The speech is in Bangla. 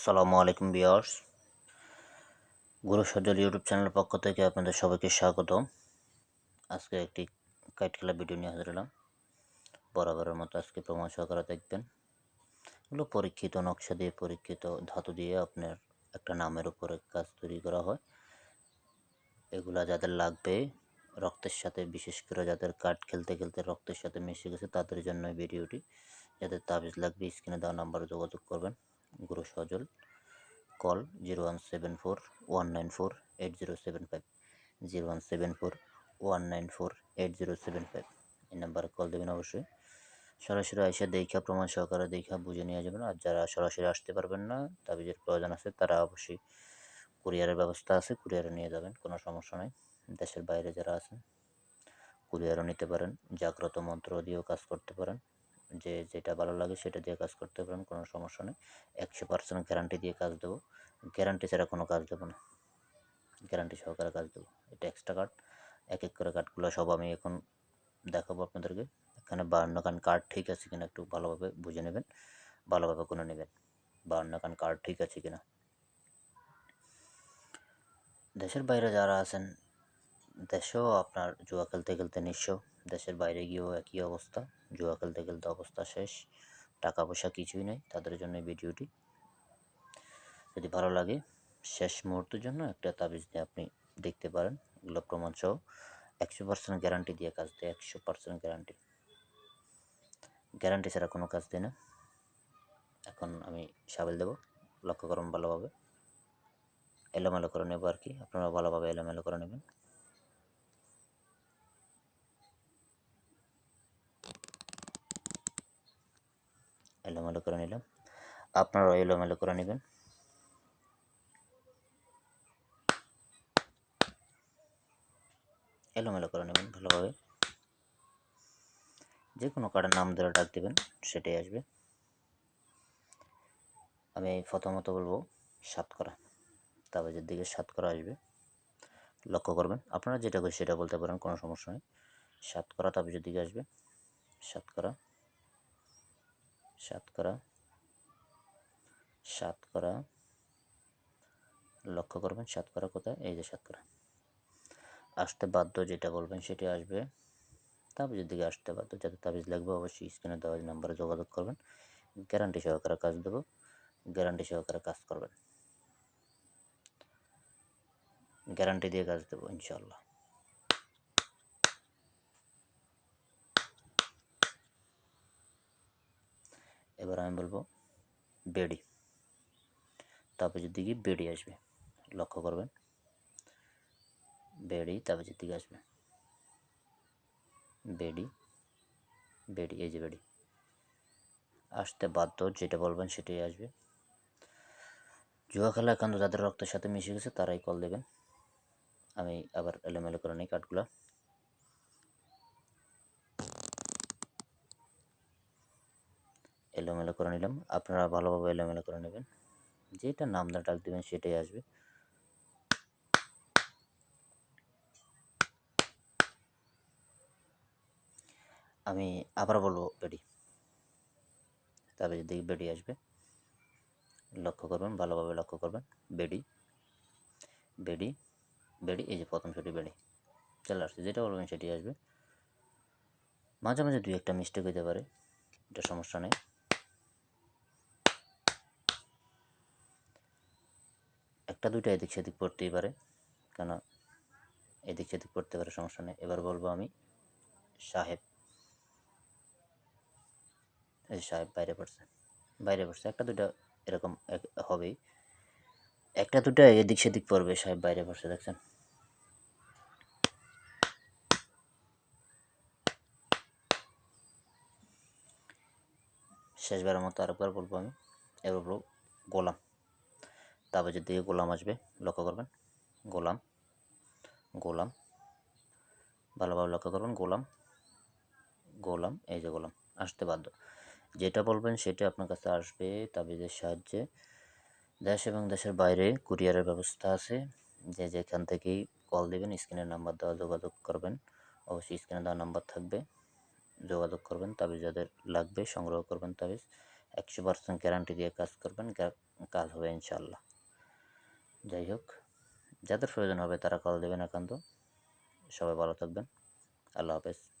আসসালামু আলাইকুম বিয়ার্স গুরু সজল ইউটিউব চ্যানেলের পক্ষ থেকে আপনাদের সবাইকে স্বাগত আজকে একটি কাইট খেলা ভিডিও নিয়ে হাজির হলাম। বরাবরের মতো আজকে প্রমাণ সহকারে দেখবেন। এগুলো পরীক্ষিত নকশা দিয়ে, পরীক্ষিত ধাতু দিয়ে আপনার একটা নামের উপরে কাজ তৈরি করা হয়। এগুলা যাদের লাগবে, রক্তের সাথে, বিশেষ করে যাদের কাঠ খেলতে খেলতে রক্তের সাথে মিশে গেছে, তাদের জন্য ভিডিওটি। যাদের তাবিজ লাগবে, স্ক্রিনে দেওয়া নাম্বারে যোগাযোগ করবেন। Guru Sajal call zero one seven four one nine four eight zero seven five, zero one seven four one nine four eight zero seven five. এই নাম্বারে কল দেবেন অবশ্যই। সরাসরি এসে দেখা, প্রমাণ সহকারে দেখা, বুঝে নিয়ে যাবেন। আর যারা সরাসরি আসতে পারবেন না, তাবিজের প্রয়োজন আছে, তারা অবশ্যই কুরিয়ারের ব্যবস্থা আছে, কুরিয়ারে নিয়ে যাবেন, কোনো সমস্যা নেই। দেশের বাইরে যারা আছেন, কুরিয়ারও নিতে পারেন, জাগ্রত মন্ত্র দিয়েও কাজ করতে পারেন। যে যেটা ভালো লাগে সেটা দিয়ে কাজ করতে পারেন, কোনো সমস্যা নেই। একশো পার্সেন্ট গ্যারান্টি দিয়ে কাজ দেবো। গ্যারান্টি ছাড়া কোনো কাজ দেবো না। গ্যারান্টি সহকারে কাজ দেবো। এটা এক্সট্রা কার্ড এক এক করে কার্ডগুলো সব আমি এখন দেখাবো আপনাদেরকে। এখানে বাহান্ন কান কার্ড ঠিক আছে কিনা একটু ভালোভাবে বুঝে নেবেন। ভালোভাবে কোনো নেবেন। বাহান্ন কান কার্ড ঠিক আছে কিনা। দেশের বাইরে যারা আছেন, দেশেও আপনার জুয়া খেলতে খেলতে নিঃস্ব। দেশের বাইরে গিয়েও একই অবস্থা। জুয়া খেলতে খেলতে অবস্থা শেষ। টাকা পয়সা কিছুই নেই তাদের জন্য ভিডিওটি। যদি ভালো লাগে, শেষ মুহূর্তের জন্য একটা তাবিজ দিয়ে আপনি দেখতে পারেন। এগুলো প্রমাণ সহ একশো পার্সেন্ট গ্যারান্টি দিয়ে কাজ দেয়, একশো পার্সেন্ট গ্যারান্টি গ্যারান্টি ছাড়া কোনো কাজ দেয় না। এখন আমি সাবেল দেব, লক্ষ্য করুন ভালোভাবে। এলোমেলো করে নেব আর কি। আপনারা ভালোভাবে এলোমেলো করে নেবেন। এলোমেলো করে নিলাম। আপনারাও এলোমেলো করে নেবেন। এলোমেলো করে নেবেন ভালোভাবে। যে কোনো কার্ডের নাম ধরে ডাক দেবেন, সেটাই আসবে। আমি প্রথমত বলব, সাত করা। তাবিজের দিকে সাত করা আসবে। লক্ষ্য করবেন, আপনারা যেটা করে সেটা বলতে পারেন, কোনো সমস্যা নেই। সাত করা তাবিজের দিকে আসবে। সাত করা সাত করা সাত করা লক্ষ্য করবেন সাত করা কোথায়? এই যে সাত করা আসতে বাধ্য যেটা বলবেন সেটি আসবে। তাবিজের দিকে আসতে বাধ্য। যাতে তাবিজ লাগবে অবশ্যই স্ক্রিনে দেওয়া নাম্বারে যোগাযোগ করবেন। গ্যারান্টি সহকারে কাজ দেবো। গ্যারান্টি সহকারে কাজ করবেন। গ্যারান্টি দিয়ে কাজ দেবো ইনশাল্লাহ এবার আমি বলব বেডি। তাবিজের দিকে বেডি আসবে, লক্ষ্য করবেন। বেডি তাবিজের দিকে আসবে। বেডি বেডি, এই যে বেডি। আসতে বাধ্য, যেটা বলবেন সেটাই আসবে। জুয়া খেলা একান্ত যাদের রক্তের সাথে মিশে গেছে, তারাই কল দেবেন। আমি আবার এলোমেলো করে নিই কাঠগুলো এলোমেলো করে নিলাম। আপনারা ভালোভাবে এলোমেলো করে নেবেন। যেটা নামটা ডাক দেবেন, সেটাই আসবে। আমি আবার বলব বেডি। তবে যদি বেডি আসবে, লক্ষ্য করবেন, ভালোভাবে লক্ষ্য করবেন, বেডি বেডি বেডি, এই যে প্রথম ছুটি বেডি, চলে আসছে। যেটা বলবেন সেটি আসবে। মাঝে মাঝে দুই একটা মিস্টেক হতে পারে, এটা সমস্যা নেই। একটা দুইটা এদিক সেদিক পড়তেই পারে। কেন? এদিক সেদিক পড়তে পারে, সমস্যা নেই। এবার বলব আমি, সাহেব। এই সাহেব বাইরে পড়ছে বাইরে পড়ছে। একটা দুটা এরকম হবেই। একটা দুটা এদিক সেদিক পড়বে, সাহেব বাইরে পড়ছে, দেখছেন? শেষবারের মতো আরেকবার বলব আমি, এবার বলব গোলাম। তাবিজের দিকে গোলাম আসবে, লক্ষ্য করবেন, গোলাম গোলাম, ভালোভাবে লক্ষ্য করবেন, গোলাম গোলাম, এই যে গোলাম, আসতে বাধ্য। যেটা বলবেন সেটা আপনার কাছে আসবে তাবিজের সাহায্যে। দেশ এবং দেশের বাইরে কুরিয়ারের ব্যবস্থা আছে, যে যেখান থেকেই কল দেবেন, স্ক্রিনের নাম্বার দেওয়া যোগাযোগ করবেন, অবশ্যই স্ক্রিনে দেওয়া নাম্বার থাকবে, যোগাযোগ করবেন, তাবিজ যাদের লাগবে সংগ্রহ করবেন তাবিজ। একশো পার্সেন্ট গ্যারান্টি দিয়ে কাজ করবেন কাজ হবে ইনশাল্লাহ যাই হোক যাদের প্রয়োজন হবে তারা কল দেবেন একান্ত। সবাই ভালো থাকবেন। আল্লাহ হাফেজ।